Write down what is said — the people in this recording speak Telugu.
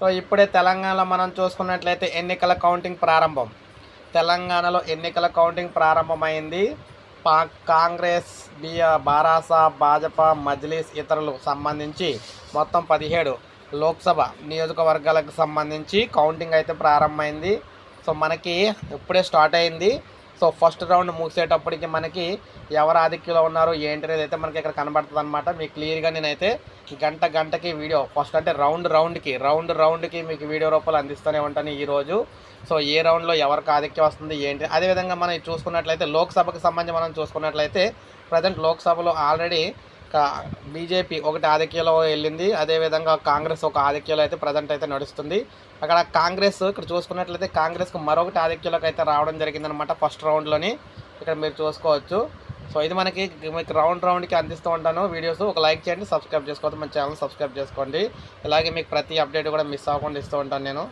సో ఇప్పుడే తెలంగాణలో మనం చూసుకున్నట్లయితే ఎన్నికల కౌంటింగ్ ప్రారంభం. తెలంగాణలో ఎన్నికల కౌంటింగ్ ప్రారంభమైంది. పా కాంగ్రెస్ బిఆ బారాసా భాజపా మజ్లీస్ ఇతరులు సంబంధించి మొత్తం పదిహేడు లోక్సభ నియోజకవర్గాలకు సంబంధించి కౌంటింగ్ అయితే ప్రారంభమైంది. సో మనకి ఇప్పుడే స్టార్ట్ అయింది. సో ఫస్ట్ రౌండ్ ముగిసేటప్పటికి మనకి ఎవరు ఆధిక్యంలో ఉన్నారు ఏంటి అనేది అయితే మనకి ఇక్కడ కనబడుతుంది అనమాట మీకు క్లియర్గా నేనైతే గంట గంటకి వీడియో ఫస్ట్ అంటే రౌండ్ రౌండ్కి రౌండ్ రౌండ్కి మీకు వీడియో రూపాయలు అందిస్తూనే ఉంటాను ఈరోజు సో ఏ రౌండ్లో ఎవరికి ఆధిక్యం వస్తుంది ఏంటి? అదేవిధంగా మనం చూసుకున్నట్లయితే లోక్సభకు సంబంధించి మనం చూసుకున్నట్లయితే ప్రజెంట్ లోక్సభలో ఆల్రెడీ బీజేపీ ఒకటి ఆధిక్యంలో వెళ్ళింది. అదేవిధంగా కాంగ్రెస్ ఒక ఆధిక్యంలో అయితే ప్రజెంట్ అయితే నడుస్తుంది. అక్కడ కాంగ్రెస్ ఇక్కడ చూసుకున్నట్లయితే కాంగ్రెస్కి మరొకటి ఆధిక్యంలోకి అయితే రావడం జరిగిందనమాట ఫస్ట్ రౌండ్లోని. ఇక్కడ మీరు చూసుకోవచ్చు. సో ఇది మనకి మీకు రౌండ్ రౌండ్కి అందిస్తూ ఉంటాను. వీడియోస్ ఒక లైక్ చేయండి సబ్స్క్రైబ్ చేసుకోవద్దు మన ఛానల్ సబ్స్క్రైబ్ చేసుకోండి. ఇలాగే మీకు ప్రతి అప్డేట్ కూడా మిస్ అవ్వకుండా ఇస్తూ ఉంటాను నేను.